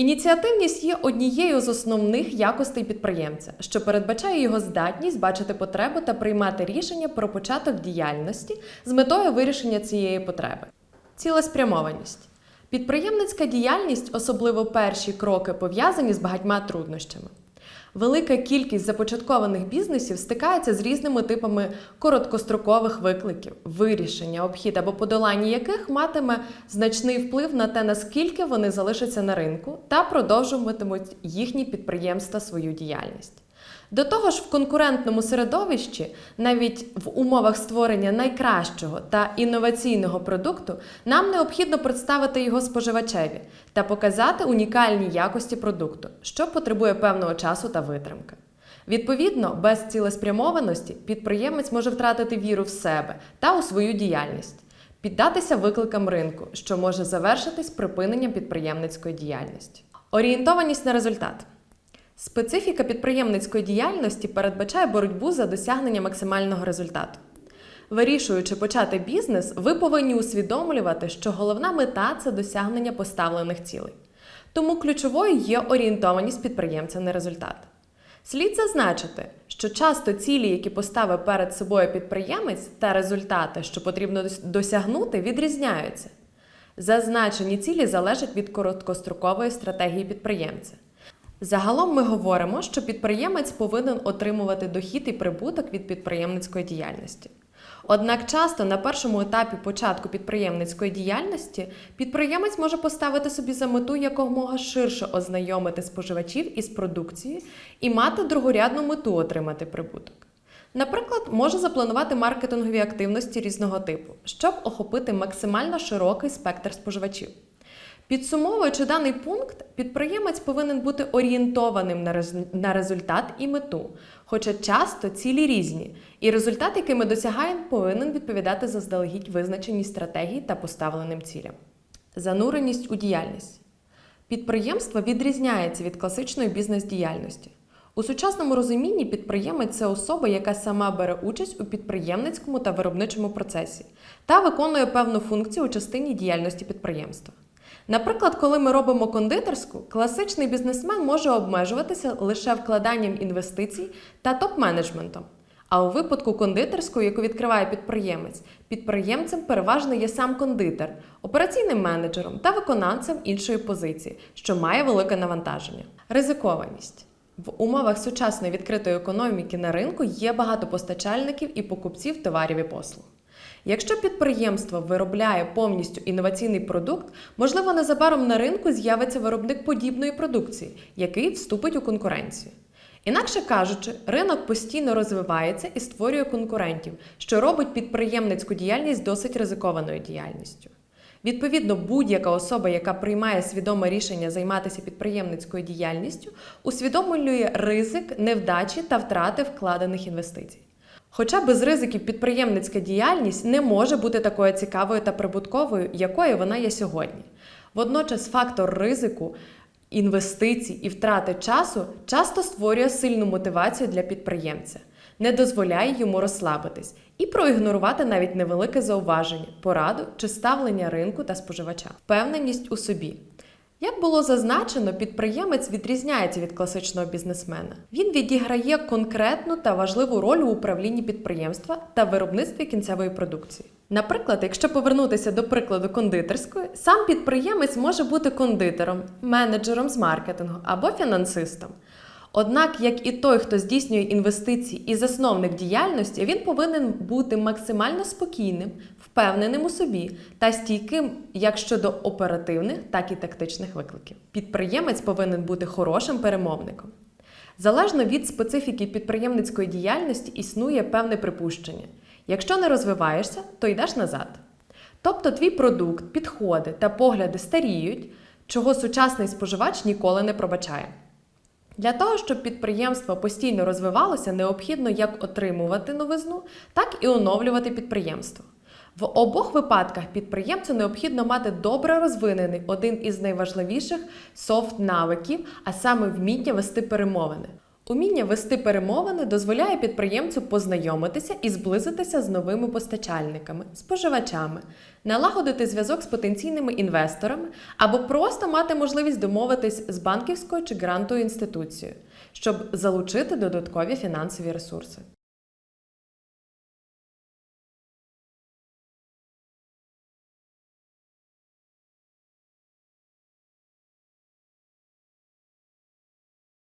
Ініціативність є однією з основних якостей підприємця, що передбачає його здатність бачити потребу та приймати рішення про початок діяльності з метою вирішення цієї потреби. Цілеспрямованість. Підприємницька діяльність, особливо перші кроки, пов'язані з багатьма труднощами. Велика кількість започаткованих бізнесів стикається з різними типами короткострокових викликів, вирішення, обхід або подолання яких матиме значний вплив на те, наскільки вони залишаться на ринку та продовжуватимуть їхні підприємства свою діяльність. До того ж, в конкурентному середовищі, навіть в умовах створення найкращого та інноваційного продукту, нам необхідно представити його споживачеві та показати унікальні якості продукту, що потребує певного часу та витримки. Відповідно, без цілеспрямованості підприємець може втратити віру в себе та у свою діяльність, піддатися викликам ринку, що може завершитись припиненням підприємницької діяльності. Орієнтованість на результат. Специфіка підприємницької діяльності передбачає боротьбу за досягнення максимального результату. Вирішуючи почати бізнес, ви повинні усвідомлювати, що головна мета це досягнення поставлених цілей. Тому ключовою є орієнтованість підприємця на результат. Слід зазначити, що часто цілі, які поставив перед собою підприємець, та результати, що потрібно досягнути, відрізняються. Зазначені цілі залежать від короткострокової стратегії підприємця. Загалом ми говоримо, що підприємець повинен отримувати дохід і прибуток від підприємницької діяльності. Однак часто на першому етапі початку підприємницької діяльності підприємець може поставити собі за мету якомога ширше ознайомити споживачів із продукцією і мати другорядну мету отримати прибуток. Наприклад, може запланувати маркетингові активності різного типу, щоб охопити максимально широкий спектр споживачів. Підсумовуючи даний пункт, підприємець повинен бути орієнтованим на рез- на результат і мету, хоча часто цілі різні, і результат, який ми досягаємо, повинен відповідати заздалегідь визначеній стратегії та поставленим цілям. Зануреність у діяльність. Підприємство відрізняється від класичної бізнес-діяльності. У сучасному розумінні підприємець це особа, яка сама бере участь у підприємницькому та виробничому процесі та виконує певну функцію у частині діяльності підприємства. Наприклад, коли ми робимо кондитерську, класичний бізнесмен може обмежуватися лише вкладанням інвестицій та топ-менеджментом. А у випадку кондитерської, яку відкриває підприємець, підприємцем переважно є сам кондитер, операційним менеджером та виконавцем іншої позиції, що має велике навантаження. Ризикованість. В умовах сучасної відкритої економіки на ринку є багато постачальників і покупців товарів і послуг. Якщо підприємство виробляє повністю інноваційний продукт, можливо, незабаром на ринку з'явиться виробник подібної продукції, який вступить у конкуренцію. Інакше кажучи, ринок постійно розвивається і створює конкурентів, що робить підприємницьку діяльність досить ризикованою діяльністю. Відповідно, будь-яка особа, яка приймає свідоме рішення займатися підприємницькою діяльністю, усвідомлює ризик невдачі та втрати вкладених інвестицій. Хоча без ризиків підприємницька діяльність не може бути такою цікавою та прибутковою, якою вона є сьогодні. Водночас фактор ризику, інвестицій і втрати часу часто створює сильну мотивацію для підприємця, не дозволяє йому розслабитись і проігнорувати навіть невелике зауваження, пораду чи ставлення ринку та споживача, впевненість у собі. Як було зазначено, підприємець відрізняється від класичного бізнесмена. Він відіграє конкретну та важливу роль у управлінні підприємства та виробництві кінцевої продукції. Наприклад, якщо повернутися до прикладу кондитерської, сам підприємець може бути кондитером, менеджером з маркетингу або фінансистом. Однак, як і той, хто здійснює інвестиції і засновник діяльності, він повинен бути максимально спокійним, впевненим у собі та стійким як щодо оперативних, так і тактичних викликів. Підприємець повинен бути хорошим перемовником. Залежно від специфіки підприємницької діяльності існує певне припущення. Якщо не розвиваєшся, то йдеш назад. Тобто твій продукт, підходи та погляди старіють, чого сучасний споживач ніколи не пробачає. Для того, щоб підприємство постійно розвивалося, необхідно як отримувати новизну, так і оновлювати підприємство. В обох випадках підприємцю необхідно мати добре розвинений один із найважливіших софт-навиків, а саме вміння вести перемовини. Уміння вести перемовини дозволяє підприємцю познайомитися і зблизитися з новими постачальниками, споживачами, налагодити зв'язок з потенційними інвесторами або просто мати можливість домовитись з банківською чи грантовою інституцією, щоб залучити додаткові фінансові ресурси.